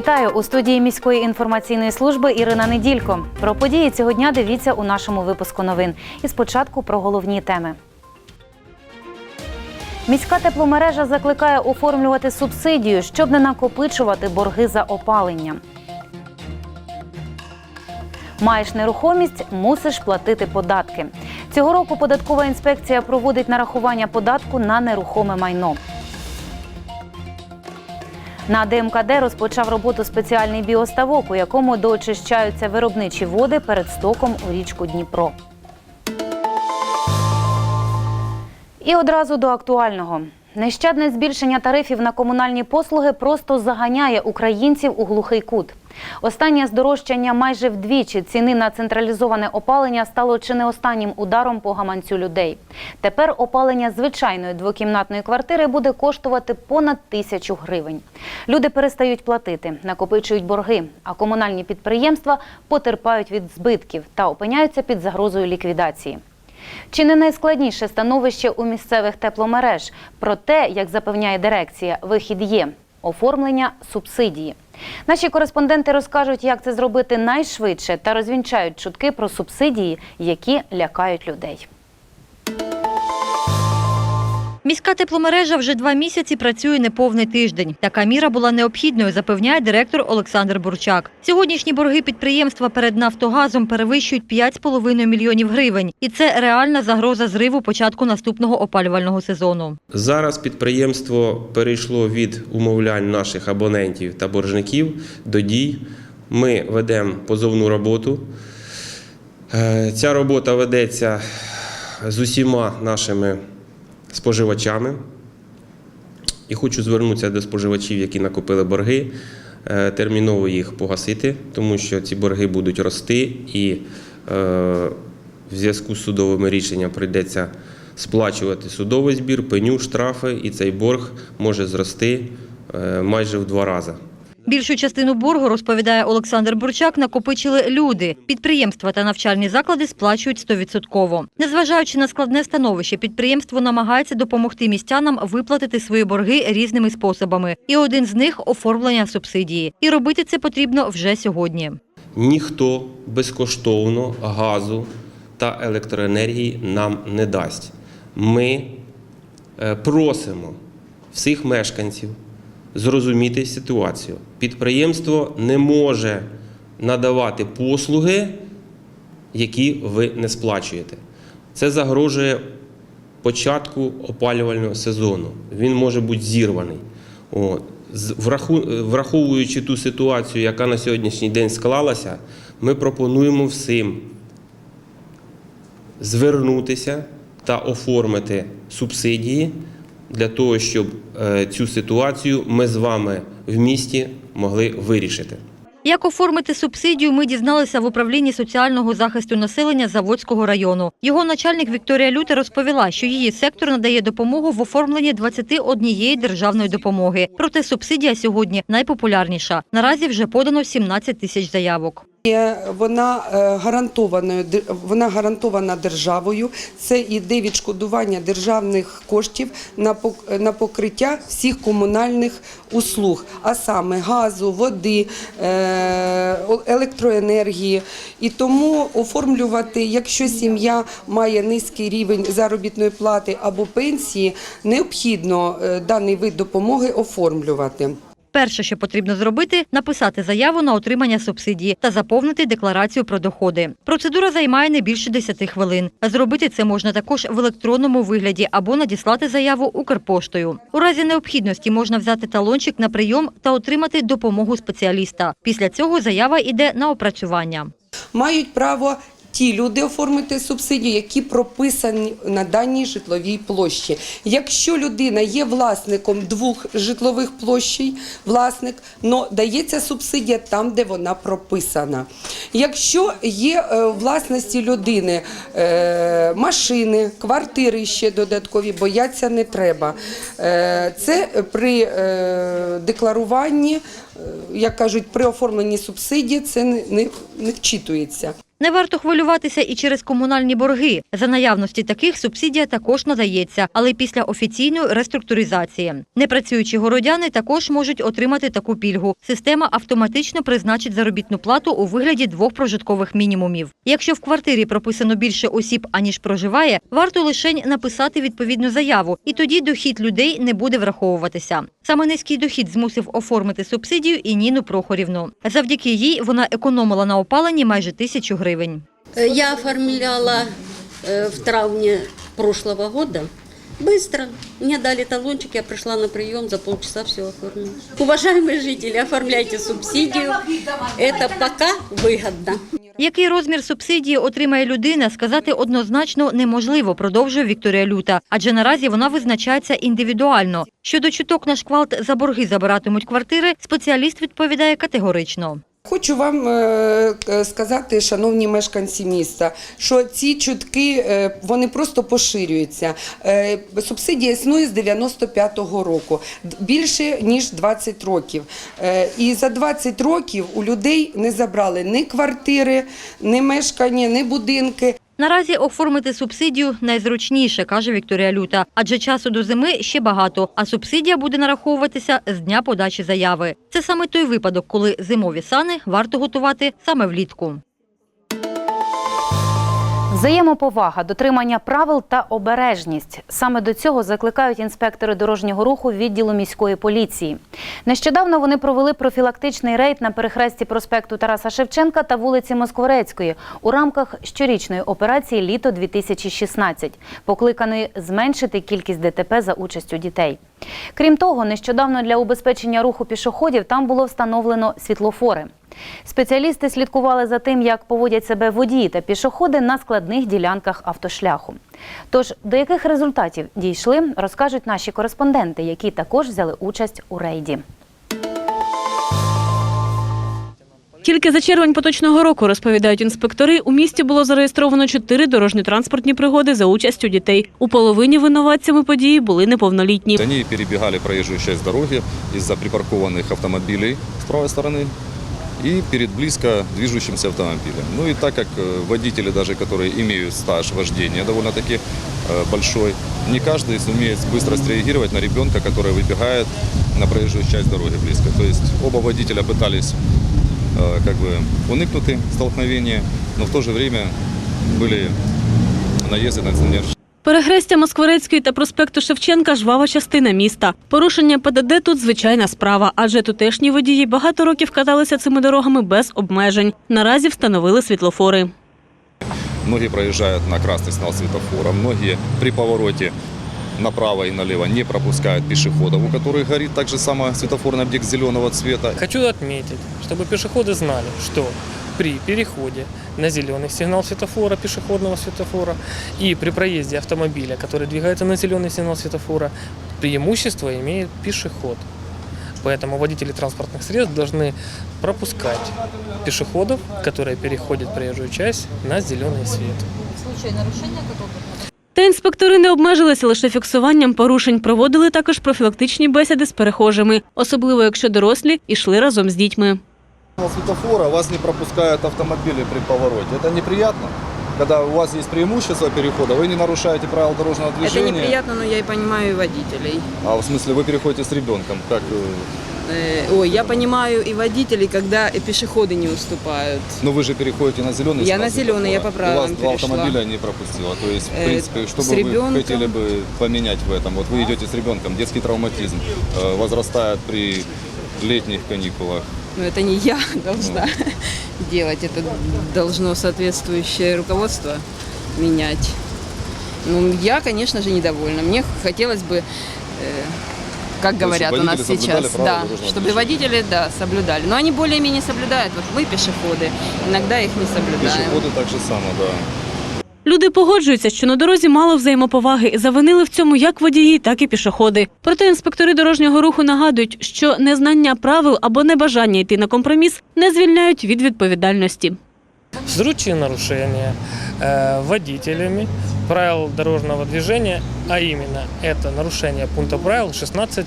Вітаю у студії міської інформаційної служби Ірина Неділько. Про події цього дня дивіться у нашому випуску новин. І спочатку про головні теми. Міська тепломережа закликає оформлювати субсидію, щоб не накопичувати борги за опалення. Маєш нерухомість, мусиш платити податки. Цього року податкова інспекція проводить нарахування податку на нерухоме майно. На ДМКД розпочав роботу спеціальний біоставок, у якому доочищаються виробничі води перед стоком у річку Дніпро. І одразу до актуального. Нещадне збільшення тарифів на комунальні послуги просто заганяє українців у глухий кут. Останнє здорожчання майже вдвічі ціни на централізоване опалення стало чи не останнім ударом по гаманцю людей. Тепер опалення звичайної двокімнатної квартири буде коштувати понад тисячу гривень. Люди перестають платити, накопичують борги, а комунальні підприємства потерпають від збитків та опиняються під загрозою ліквідації. Чи не найскладніше становище у місцевих тепломереж? Проте, як запевняє дирекція, вихід є оформлення субсидії. Наші кореспонденти розкажуть, як це зробити найшвидше та розвінчають чутки про субсидії, які лякають людей. Міська тепломережа вже два місяці працює неповний тиждень. Така міра була необхідною, запевняє директор Олександр Бурчак. Сьогоднішні борги підприємства перед Нафтогазом перевищують 5,5 мільйонів гривень. І це реальна загроза зриву початку наступного опалювального сезону. Зараз підприємство перейшло від умовлянь наших абонентів та боржників до дій. Ми ведемо позовну роботу. Е, Ця робота ведеться з усіма нашими споживачами. І хочу звернутися до споживачів, які накопили борги, е, терміново їх погасити, тому що ці борги будуть рости і е, в зв'язку з судовими рішеннями прийдеться сплачувати судовий збір, пеню, штрафи, і цей борг може зрости е, майже в два рази. Більшу частину боргу, розповідає Олександр Бурчак, накопичили люди. Підприємства та навчальні заклади сплачують 100%. Незважаючи на складне становище, підприємство намагається допомогти містянам виплатити свої борги різними способами. І один з них оформлення субсидії. І робити це потрібно вже сьогодні. Ніхто безкоштовно газу та електроенергії нам не дасть. Ми е, просимо всіх мешканців зрозуміти ситуацію. Підприємство не може надавати послуги, які ви не сплачуєте. Це загрожує початку опалювального сезону. Він може бути зірваний. От. Враховуючи ту ситуацію, яка на сьогоднішній день склалася, ми пропонуємо всім звернутися та оформити субсидії для того, щоб е, цю ситуацію ми з вами в місті могли вирішити. Як оформити субсидію, ми дізналися в управлінні соціального захисту населення Заводського району. Його начальник Вікторія Люта розповіла, що її сектор надає допомогу в оформленні 21 державної допомоги. Проте субсидія сьогодні найпопулярніша. Наразі вже подано 17 тисяч заявок. Вона е, гарантованою вона гарантована державою. Це іде відшкодування державних коштів на покриття всіх комунальних услуг, а саме газу, води, е, електроенергії. І тому оформлювати, якщо сім'я має низький рівень заробітної плати або пенсії, необхідно е, даний вид допомоги оформлювати. Перше, що потрібно зробити, написати заяву на отримання субсидії та заповнити декларацію про доходи. Процедура займає не більше 10 хвилин. Зробити це можна також в електронному вигляді або надіслати заяву Укрпоштою. У разі необхідності можна взяти талончик на прийом та отримати допомогу спеціаліста. Після цього заява йде на опрацювання. мають право ті люди оформити субсидію, які прописані на даній житловій площі. Якщо людина є власником двох житлових площей, власник, но дається субсидія там, де вона прописана. Якщо є е, власності людини е, машини, квартири ще додаткові, бояться не треба. Е, це при декларуванні, як кажуть, при оформленні субсидії це не вчитується. Не варто хвилюватися і через комунальні борги. За наявності таких субсидія також надається, але після офіційної реструктуризації. Непрацюючі городяни також можуть отримати таку пільгу. Система автоматично призначить заробітну плату у вигляді двох прожиткових мінімумів. Якщо в квартирі прописано більше осіб, аніж проживає, варто лише написати відповідну заяву, і тоді дохід людей не буде враховуватися. Саме низький дохід змусив оформити субсидію і Ніну Прохорівну. Завдяки їй вона економила на опаленні майже тисячу гривень Э, Я оформляла э, в травне прошлого года. Быстро. Мне дали талончик, я пришла на прием, за полчаса все оформила. Уважаемые жители, оформляйте субсидию. Это пока выгодно. Який розмір субсидії отримає людина, сказати однозначно неможливо, продовжує Вікторія Люта. Адже наразі вона визначається індивідуально. Щодо чуток на шквалт за борги забиратимуть квартири, спеціаліст відповідає категорично. Хочу вам е, е, сказати, шановні мешканці міста, що ці чутки е, вони просто поширюються. Субсидія існує з 95-го року, більше ніж 20 років. І за 20 років у людей не забрали ні квартири, ні мешкання, ні будинки. Наразі оформити субсидію найзручніше, каже Вікторія Люта, адже часу до зими ще багато, а субсидія буде нараховуватися з дня подачі заяви. Це саме той випадок, коли зимові сани варто готувати саме влітку. Взаємоповага, дотримання правил та обережність. Саме до цього закликають інспектори дорожнього руху відділу міської поліції. Нещодавно вони провели профілактичний рейд на перехресті проспекту Тараса Шевченка та вулиці Москворецької у рамках щорічної операції Літо 2016 покликаної зменшити кількість ДТП за участю дітей. Крім того, нещодавно для убезпечення руху пішоходів там було встановлено світлофори. Спеціалісти слідкували за тим, як поводять себе водії та пішоходи на складних ділянках автошляху. Тож до яких результатів дійшли, розкажуть наші кореспонденти, які також взяли участь у рейді. Тільки за червень поточного року, розповідають інспектори, у місті було зареєстровано чотири дорожньо-транспортні пригоди за участю дітей. У половині винуватцями події були неповнолітні. Они перебегали проезжую часть дороги из-за припаркованных автомобилей с правой стороны и перед близко движущимся автомобилем. Ну и так как э, водители, даже которые имеют стаж вождения довольно-таки э, большой, не каждый сумеет быстро среагировать на ребенка, который выбегает на проезжую часть дороги близко. То есть оба водителя пытались э, как бы уникнути столкновения, но в то же время были наезды на инженер Перехрестя Москворецької та проспекту Шевченка – жвава частина міста. Порушення ПДД тут звичайна справа, адже тутешні водії багато років каталися цими дорогами без обмежень. Наразі встановили світлофори. Многие проезжают на красный сигнал светофора, многие при повороте направо и налево не пропускают пешеходов, у которых горит так же само светофорный объект зеленого цвета. Хочу отметить, чтобы пешеходы знали, что при переходе на зеленый сигнал светофора, пешеходного светофора, и при проезде автомобиля, который двигается на зеленый сигнал светофора, преимущество имеет пешеход. Поэтому водители транспортных средств должны пропускать пешеходов, которые переходят проезжую часть на зеленый свет. Та інспектори не обмежилися лише фіксуванням порушень, проводили також профілактичні бесіди з перехожими, особливо якщо дорослі йшли разом з дітьми. Сигнал светофора вас не пропускают автомобили при повороте. Это неприятно, когда у вас есть преимущество перехода, вы не нарушаете правила дорожного Это движения. неприятно, но я и понимаю и водителей. А в смысле вы переходите с ребенком, как э, Э, Ой, я понимаю и водителей, когда и пешеходы не уступают. Ну вы же переходите на зеленый Я на зеленый, я по правилам И вас два перешла. автомобиля не пропустило. То есть, в Э, принципе, что с бы вы хотели бы поменять в этом? Вот вы идете с ребенком, детский травматизм э, возрастает при летних каникулах. Но это не я должна делать, это должно соответствующее руководство менять. Ну, я, конечно же, недовольна. Мне хотелось бы, э, как То есть говорят у водители нас соблюдали сейчас, правила да, дорожного чтобы движения. водители, да, соблюдали. Но они более-менее соблюдают. Вот мы пешеходы, иногда их не соблюдаем. Пешеходы так же само, да. Люди погоджуються, що на дорозі мало взаємоповаги і завинили в цьому як водії, так і пішоходи. Проте інспектори дорожнього руху нагадують, що незнання правил або небажання йти на компроміс не звільняють від відповідальності. Случаи нарушения э, водителями правил дорожного движения, а именно это нарушение пункта правил 16.2,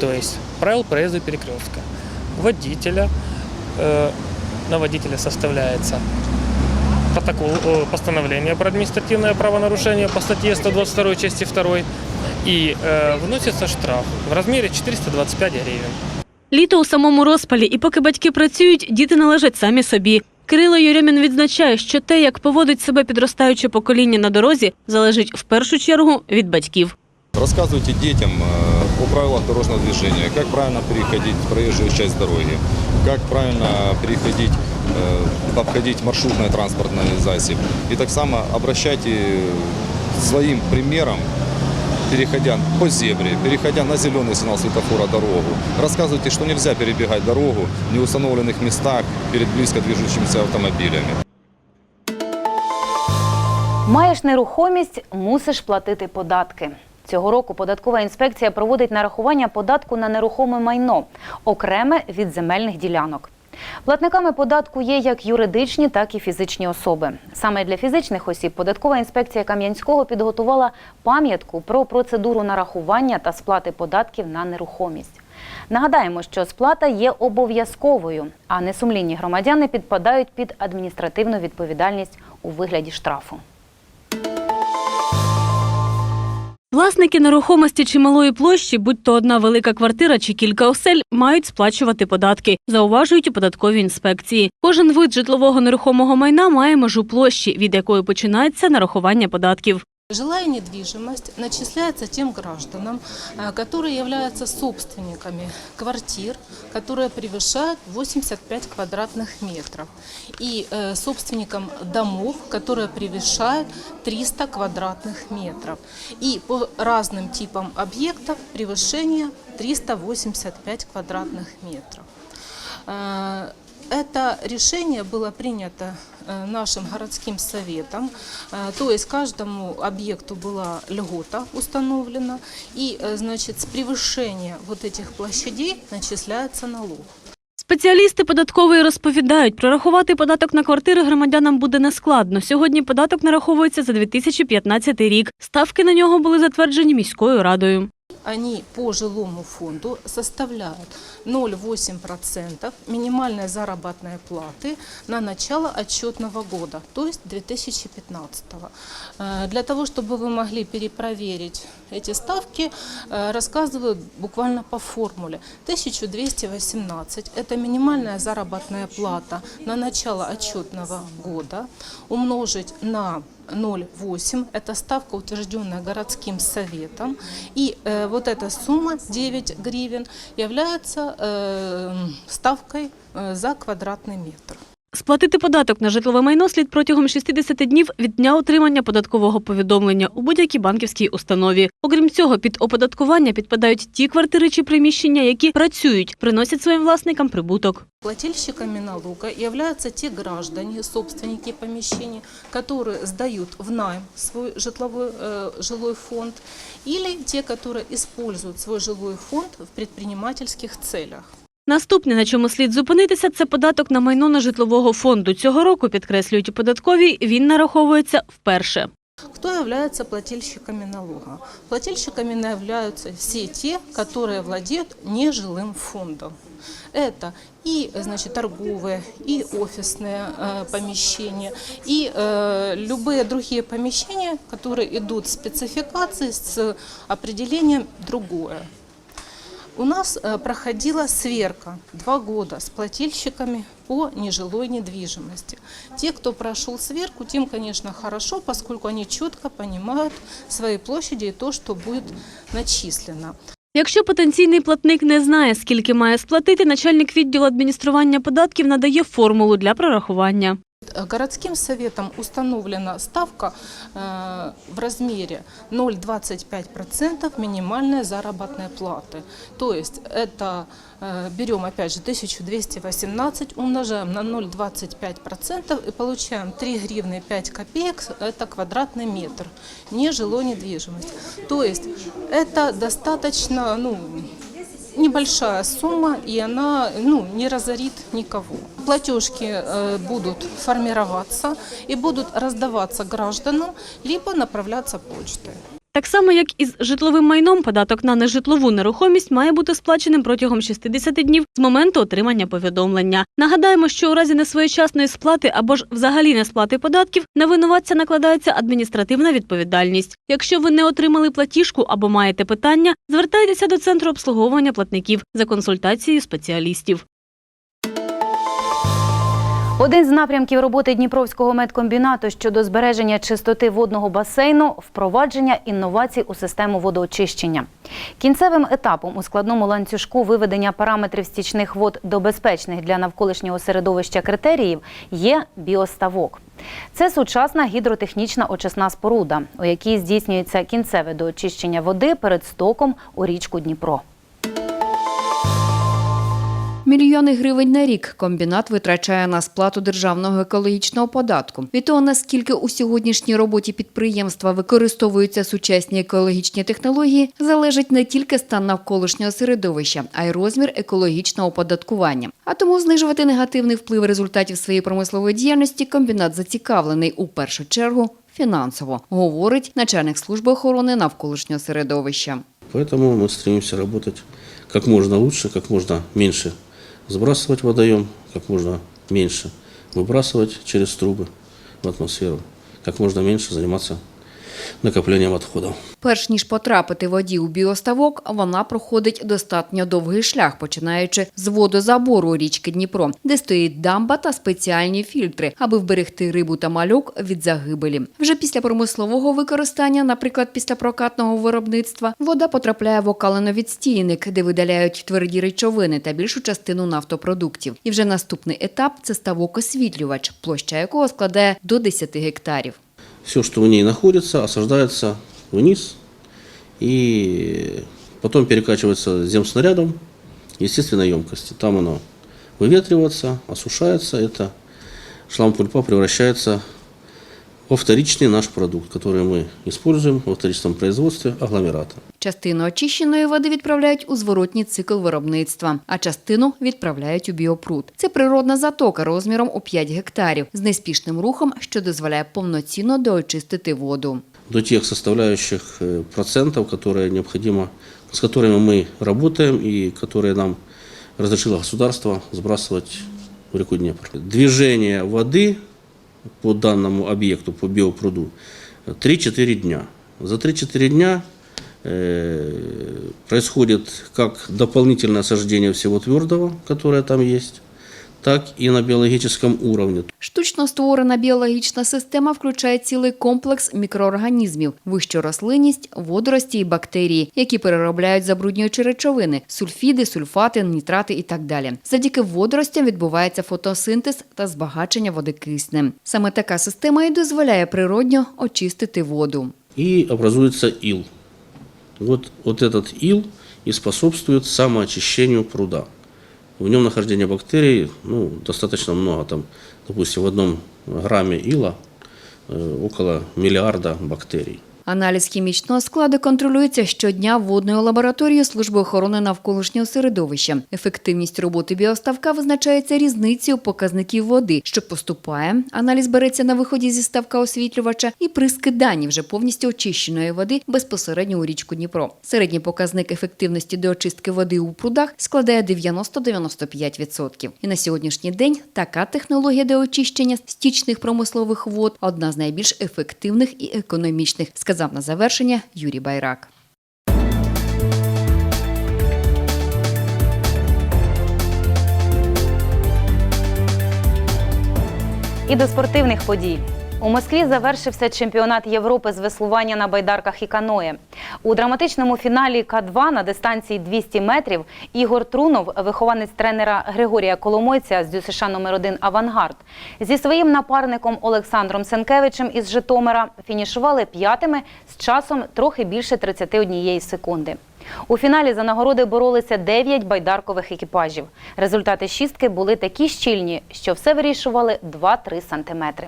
то есть правил проезда перекрестка. Водителя, э, на водителя составляется протокол, э, постановление про административное правонарушение по статье 122 части 2 и э, вносится штраф в размере 425 гривен. Літо у самому розпалі, і поки батьки працюють, діти належать самі собі. Кирило Юрьомін відзначає, що те, як поводить себе підростаюче покоління на дорозі, залежить в першу чергу від батьків. Рассказывайте детям э, о правилах дорожного движения, как правильно переходить проезжую часть дороги, как правильно переходить, э, обходить маршрутный транспортный засіб. И так само обращайте своим примером, переходя по зебре, переходя на зеленый сигнал светофора дорогу. Рассказывайте, что нельзя перебегать дорогу в неустановленных местах перед близко движущимися автомобилями. Маєш нерухомість, мусиш платити податки. Цього року податкова інспекція проводить нарахування податку на нерухоме майно, окреме від земельних ділянок. Платниками податку є як юридичні, так і фізичні особи. Саме для фізичних осіб податкова інспекція Кам'янського підготувала пам'ятку про процедуру нарахування та сплати податків на нерухомість. Нагадаємо, що сплата є обов'язковою, а несумлінні громадяни підпадають під адміністративну відповідальність у вигляді штрафу. Власники нерухомості чи малої площі, будь то одна велика квартира чи кілька осель, мають сплачувати податки, зауважують у податковій інспекції. Кожен вид житлового нерухомого майна має межу площі, від якої починається нарахування податків. Жилая недвижимость начисляется тем гражданам, э, которые являются собственниками квартир, которые превышают 85 квадратных метров, и э, собственникам домов, которые превышают 300 квадратных метров. И по разным типам объектов превышение 385 квадратных метров. Э, Это решение было принято нашим городским советом, Э, то есть каждому объекту была льгота установлена, и э, значит, с превышения вот этих площадей начисляется налог. Спеціалісти податкової розповідають, прорахувати податок на квартири громадянам буде нескладно. Сьогодні податок нараховується за 2015 рік. Ставки на нього були затверджені міською радою. Они по жилому фонду составляют 0,8% минимальной заработной платы на начало отчетного года, то есть 2015. Э, Для того, чтобы вы могли перепроверить эти ставки, э, рассказываю буквально по формуле. 1218 – это минимальная заработная плата на начало отчетного года, умножить на 0,8 – это ставка, утвержденная городским советом. И э, вот эта сумма 9 гривен является э, ставкой э, за квадратный метр. Сплатити податок на житлове майно слід протягом 60 днів від дня отримання податкового повідомлення у будь-якій банківській установі. Окрім цього, під оподаткування підпадають ті квартири чи приміщення, які працюють, приносять своїм власникам прибуток. Плательщиками налога являются те граждане, собственники помещений, которые сдают в найм свой житловой, э, жилой фонд, или те, которые используют свой жилой фонд в предпринимательских целях. Наступне, на чому слід зупинитися, це податок на майно на житлового фонду. Цього року, підкреслюють у податковій, він нараховується вперше. Кто является плательщиками налога? Плательщиками являются все те, которые владеют нежилым фондом. Это и значит, торговые, и офисные э, помещения, и э, любые другие помещения, которые идут в спецификации с определением другое. У нас э, проходила сверка два года с плательщиками по нежилой недвижимости. Те, кто прошел сверку, тем, конечно, хорошо, поскольку они четко понимают свои площади и то, что будет начислено. Якщо потенційний платник не знає, скільки має сплатити, начальник відділу адміністрування податків надає формулу для прорахування. Э, Городским советом установлена ставка э, в размере 0,25% минимальной заработной платы. То есть это э, берем опять же 1218, умножаем на 0,25% и получаем 3 гривны 5 копеек, это квадратный метр нежилой недвижимости. То есть это достаточно, ну, небольшая сумма, и она ну, не разорит никого. Платежки э, будут формироваться и будут раздаваться гражданам, либо направляться почтой. Так само, як і з житловим майном, податок на нежитлову нерухомість має бути сплаченим протягом 60 днів з моменту отримання повідомлення. Нагадаємо, що у разі несвоєчасної сплати або ж взагалі не сплати податків на винуватця накладається адміністративна відповідальність. Якщо ви не отримали платіжку або маєте питання, звертайтеся до центру обслуговування платників за консультацією спеціалістів. Один з напрямків роботи Дніпровського медкомбінату щодо збереження чистоти водного басейну впровадження інновацій у систему водоочищення. Кінцевим етапом у складному ланцюжку виведення параметрів стічних вод до безпечних для навколишнього середовища критеріїв є біоставок. Це сучасна гідротехнічна очисна споруда, у якій здійснюється кінцеве доочищення води перед стоком у річку Дніпро. Мільйони гривень на рік комбінат витрачає на сплату державного екологічного податку. Від того, наскільки у сьогоднішній роботі підприємства використовуються сучасні екологічні технології, залежить не тільки стан навколишнього середовища, а й розмір екологічного оподаткування. А тому знижувати негативний вплив результатів своєї промислової діяльності комбінат зацікавлений у першу чергу фінансово, говорить начальник служби охорони навколишнього середовища. Поэтому мы стремимся работать как можно лучше, как можно меньше сбрасывать водоем, как можно меньше выбрасывать через трубы в атмосферу, как можно меньше заниматься накоплением отходов. Перш ніж потрапити воді у біоставок, вона проходить достатньо довгий шлях, починаючи з водозабору річки Дніпро, де стоїть дамба та спеціальні фільтри, аби вберегти рибу та малюк від загибелі. Вже після промислового використання, наприклад, після прокатного виробництва, вода потрапляє в окалиновідстійник, де видаляють тверді речовини та більшу частину нафтопродуктів. І вже наступний етап це ставок-освітлювач, площа якого складає до 10 гектарів. Все, что в ней находится, осаждается вниз и потом перекачивается земснарядом естественной емкости. Там оно выветривается, осушается, это шлам-пульпа превращается во вторичный наш продукт, который мы используем во вторичном производстве агломерата. Частину очищеної води відправляють у зворотній цикл виробництва, а частину відправляють у біопруд. Це природна затока розміром у 5 гектарів з неспішним рухом, що дозволяє повноцінно доочистити воду. до тех составляющих э, процентов, которые необходимо, с которыми мы работаем и которые нам разрешило государство сбрасывать в реку Днепр. Движение воды по данному объекту, по биопруду, 3-4 дня. За 3-4 дня э, происходит как дополнительное осаждение всего твердого, которое там есть, так и на биологическом уровне. Штучно створена біологічна система включає цілий комплекс мікроорганізмів, вищу рослинність, водорості і бактерії, які переробляють забруднюючі речовини сульфіди, сульфати, нітрати і так далі. Завдяки водоростям відбувається фотосинтез та збагачення води киснем. Саме така система і дозволяє природньо очистити воду. и образуется ил. Вот, вот этот ил и способствует самоочищению пруда. В нем нахождение бактерий ну, достаточно много. Там, допустим, в одном грамме ила э, около миллиарда бактерий. Аналіз хімічного складу контролюється щодня водною лабораторією Служби охорони навколишнього середовища. Ефективність роботи біоставка визначається різницею показників води, що поступає. Аналіз береться на виході зі ставка освітлювача і при скиданні вже повністю очищеної води безпосередньо у річку Дніпро. Середній показник ефективності до очистки води у прудах складає 90-95%. І на сьогоднішній день така технологія для очищення стічних промислових вод одна з найбільш ефективних і економічних, сказав на завершення Юрій Байрак. І до спортивних подій. У Москві завершився чемпіонат Європи з веслування на байдарках і каное. У драматичному фіналі К2 на дистанції 200 метрів Ігор Трунов, вихованець тренера Григорія Коломойця з ДЮСШ номер 1 Авангард, зі своїм напарником Олександром Сенкевичем із Житомира фінішували п'ятими з часом трохи більше 31 секунди. У фіналі за нагороди боролися 9 байдаркових екіпажів. Результати шістки були такі щільні, що все вирішували 2-3 сантиметри.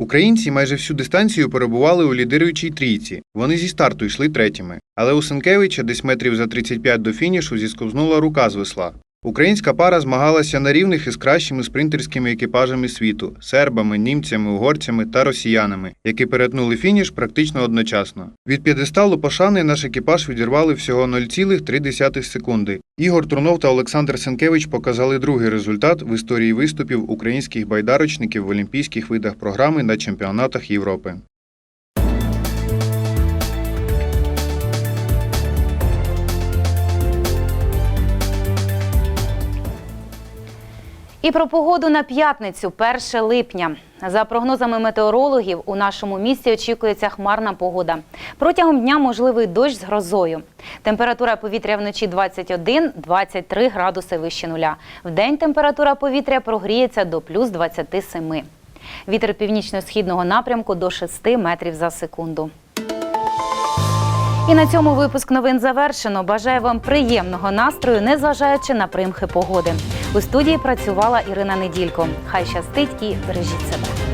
Українці майже всю дистанцію перебували у лідируючій трійці. Вони зі старту йшли третіми. Але у Сенкевича десь метрів за 35 до фінішу зісковзнула рука з весла. Українська пара змагалася на рівних із кращими спринтерськими екіпажами світу сербами, німцями, угорцями та росіянами, які перетнули фініш практично одночасно. Від п'єдесталу пошани наш екіпаж відірвали всього 0,3 секунди. Ігор Трунов та Олександр Сенкевич показали другий результат в історії виступів українських байдарочників в олімпійських видах програми на чемпіонатах Європи. І про погоду на п'ятницю, 1 липня. За прогнозами метеорологів, у нашому місті очікується хмарна погода. Протягом дня можливий дощ з грозою. Температура повітря вночі 21-23 градуси вище нуля. Вдень температура повітря прогріється до плюс 27. Вітер північно-східного напрямку до 6 метрів за секунду. І на цьому випуск новин завершено. Бажаю вам приємного настрою, незважаючи на примхи погоди. У студії працювала Ірина Неділько. Хай щастить і бережіть себе.